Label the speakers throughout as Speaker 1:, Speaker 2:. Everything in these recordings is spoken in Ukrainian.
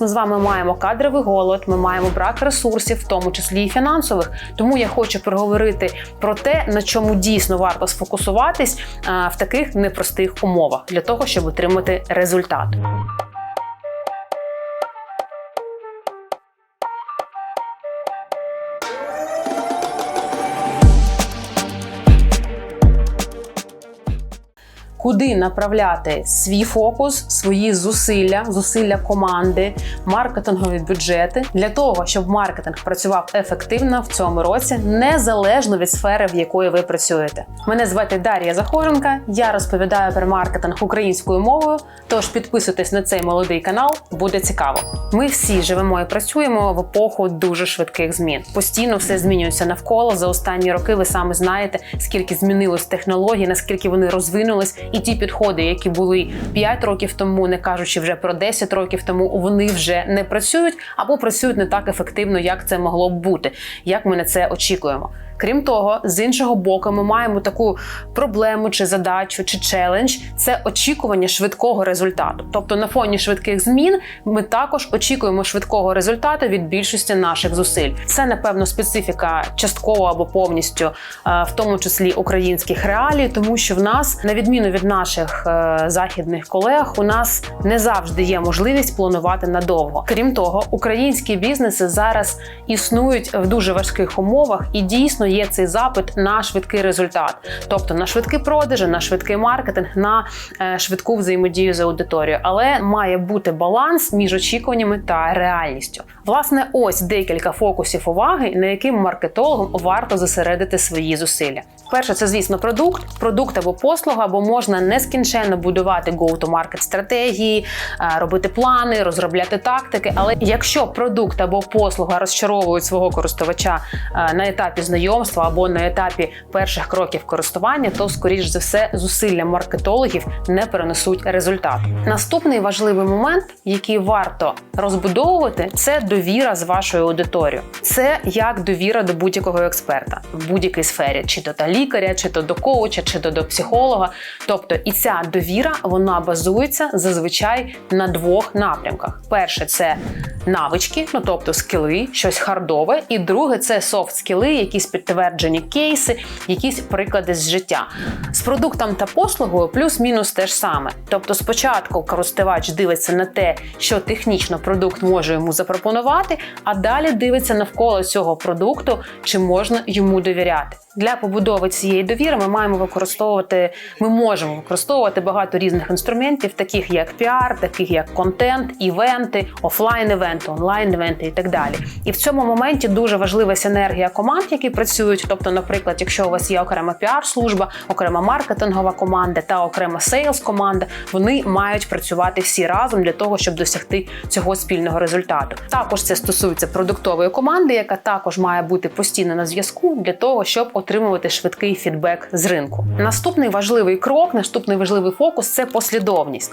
Speaker 1: Ми з вами маємо кадровий голод, ми маємо брак ресурсів, в тому числі і фінансових. Тому я хочу проговорити про те, на чому дійсно варто сфокусуватись в таких непростих умовах для того, щоб отримати результат. Куди направляти свій фокус, свої зусилля, зусилля команди, маркетингові бюджети для того, щоб маркетинг працював ефективно в цьому році, незалежно від сфери, в якої ви працюєте. Мене звати Дар'я Захоженка. Я розповідаю про маркетинг українською мовою. Тож підписуйтесь на цей молодий канал, буде цікаво. Ми всі живемо і працюємо в епоху дуже швидких змін. Постійно все змінюється навколо. За останні роки ви саме знаєте, скільки змінилось технологій, наскільки вони розвинулись, і ті підходи, які були 5 років тому, не кажучи вже про 10 років тому, вони вже не працюють або працюють не так ефективно, як це могло б бути, як ми на це очікуємо. Крім того, з іншого боку, ми маємо таку проблему чи задачу, чи челендж це очікування швидкого результату. Тобто, на фоні швидких змін ми також очікуємо швидкого результату від більшості наших зусиль. Це напевно специфіка частково або повністю, е, в тому числі українських реалій, тому що в нас, на відміну від наших е, західних колег, у нас не завжди є можливість планувати надовго. Крім того, українські бізнеси зараз існують в дуже важких умовах і дійсно є цей запит на швидкий результат, тобто на швидкі продажі, на швидкий маркетинг, на е, швидку взаємодію з аудиторією. Але має бути баланс між очікуваннями та реальністю. Власне, ось декілька фокусів уваги, на яким маркетологам варто зосередити свої зусилля. Перше, це звісно продукт, продукт або послуга, або можна нескінченно будувати go-to-market стратегії, е, робити плани, розробляти тактики. Але якщо продукт або послуга розчаровують свого користувача е, на етапі знайомства або на етапі перших кроків користування, то скоріш за все зусилля маркетологів не перенесуть результат. Наступний важливий момент, який варто розбудовувати, це довіра з вашою аудиторією. Це як довіра до будь-якого експерта в будь-якій сфері, чи то та лікаря, чи то до коуча, чи то до психолога. Тобто, і ця довіра вона базується зазвичай на двох напрямках: перше це навички, ну тобто скіли, щось хардове, і друге це софт скіли, якісь підтверджені кейси, якісь приклади з життя. З продуктом та послугою плюс-мінус те ж саме. Тобто, спочатку користувач дивиться на те, що технічно продукт може йому запропонувати, а далі дивиться навколо цього продукту, чи можна йому довіряти. Для побудови цієї довіри ми маємо використовувати, ми можемо використовувати багато різних інструментів, таких як піар, таких як контент, івенти, офлайн-івенти, онлайн-івенти і так далі. І в цьому моменті дуже важлива синергія команд, які працюють. Тобто, наприклад, якщо у вас є окрема піар-служба, окрема маркетингова команда та окрема сейлс команда, вони мають працювати всі разом для того, щоб досягти цього спільного результату. Також це стосується продуктової команди, яка також має бути постійно на зв'язку для того, щоб отримувати швидкий фідбек з ринку. Наступний важливий крок, наступний важливий фокус це послідовність.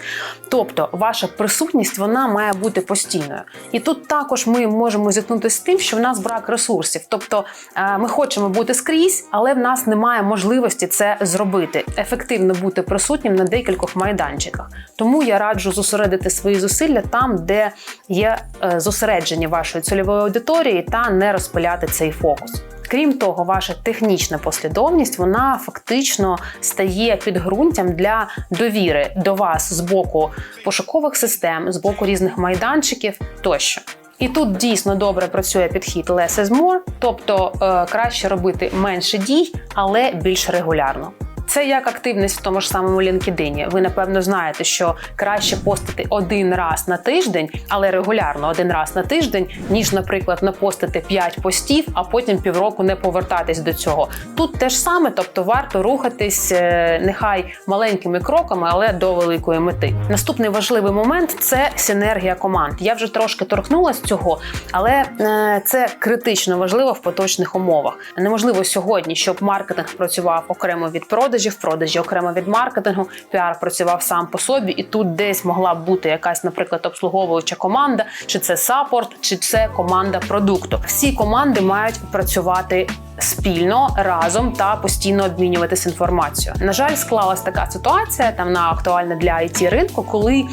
Speaker 1: Тобто, ваша присутність вона має бути постійною. І тут також ми можемо зіткнутися з тим, що в нас брак ресурсів. Тобто е, ми хочемо бути скрізь, але в нас немає можливості це зробити, ефективно бути присутнім на декількох майданчиках. Тому я раджу зосередити свої зусилля там, де є е, зосередження вашої цільової аудиторії, та не розпиляти цей фокус. Крім того, ваша технічна послідовність вона фактично стає підґрунтям для довіри до вас з боку пошукових систем, з боку різних майданчиків тощо. І тут дійсно добре працює підхід less is more, тобто е, краще робити менше дій, але більш регулярно. Це як активність в тому ж самому LinkedIn. Ви напевно знаєте, що краще постити один раз на тиждень, але регулярно один раз на тиждень, ніж, наприклад, напостити 5 постів, а потім півроку не повертатись до цього. Тут те ж саме, тобто варто рухатись е, нехай маленькими кроками, але до великої мети. Наступний важливий момент це синергія команд. Я вже трошки торкнулася цього, але е, це критично важливо в поточних умовах. Неможливо сьогодні, щоб маркетинг працював окремо від продажів, продажі окремо від маркетингу, піар працював сам по собі, і тут десь могла бути якась, наприклад, обслуговуюча команда, чи це саппорт, чи це команда продукту. Всі команди мають працювати спільно разом та постійно обмінюватися інформацією. На жаль, склалась така ситуація, там вона актуальна для it ринку, коли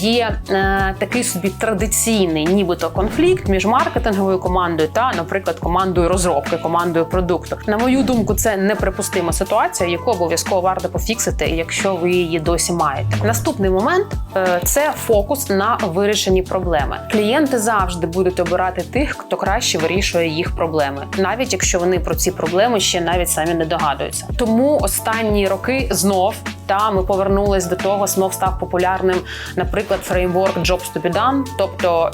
Speaker 1: є е, такий собі традиційний, нібито конфлікт між маркетинговою командою та, наприклад, командою розробки, командою продукту. На мою думку, це неприпустима ситуація, яку обов'язково варто пофіксити, якщо ви її досі маєте. Наступний момент е, це фокус на вирішенні проблеми. Клієнти завжди будуть обирати тих, хто краще вирішує їх проблеми, навіть якщо вони про ці проблеми ще навіть самі не догадуються. Тому останні роки знов та ми повернулись до того, знов став популярним, наприклад, фреймворк Jobs to be done, тобто.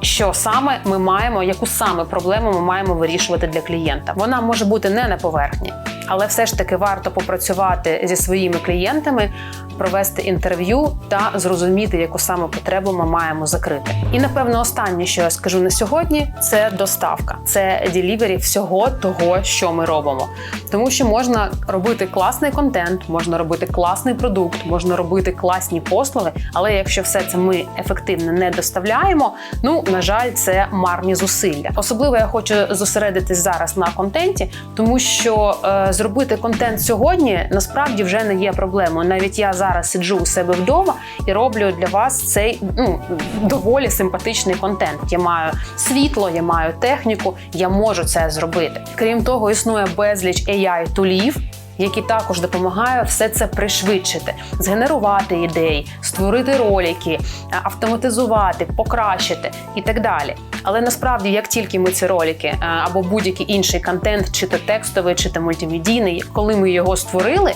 Speaker 1: Що саме ми маємо, яку саме проблему ми маємо вирішувати для клієнта? Вона може бути не на поверхні, але все ж таки варто попрацювати зі своїми клієнтами, провести інтерв'ю та зрозуміти, яку саме потребу ми маємо закрити. І напевно, останнє, що я скажу на сьогодні, це доставка, це ділівері всього того, що ми робимо. Тому що можна робити класний контент, можна робити класний продукт, можна робити класні послуги, але якщо все це ми ефективно не доставляємо, ну на жаль, це марні зусилля. Особливо я хочу зосередитись зараз на контенті, тому що е, зробити контент сьогодні насправді вже не є проблемою. Навіть я зараз сиджу у себе вдома і роблю для вас цей ну доволі симпатичний контент. Я маю світло, я маю техніку, я можу це зробити. Крім того, існує безліч ai тулів які також допомагають все це пришвидшити, згенерувати ідеї, створити ролики, автоматизувати, покращити і так далі. Але насправді, як тільки ми ці ролики або будь-який інший контент, чи то текстовий, чи то мультимедійний, коли ми його створили,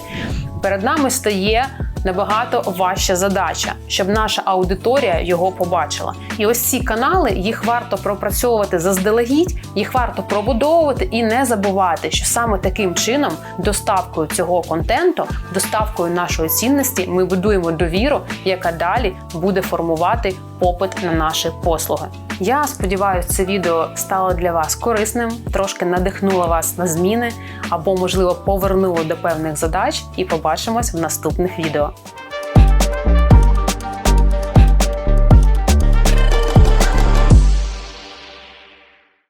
Speaker 1: перед нами стає набагато важча задача, щоб наша аудиторія його побачила. І ось ці канали їх варто пропрацьовувати заздалегідь, їх варто пробудовувати і не забувати, що саме таким чином, доставкою цього контенту, доставкою нашої цінності, ми будуємо довіру, яка далі буде формувати попит на наші послуги. Я сподіваюся, це відео стало для вас корисним, трошки надихнуло вас на зміни або, можливо, повернуло до певних задач. І побачимось в наступних відео.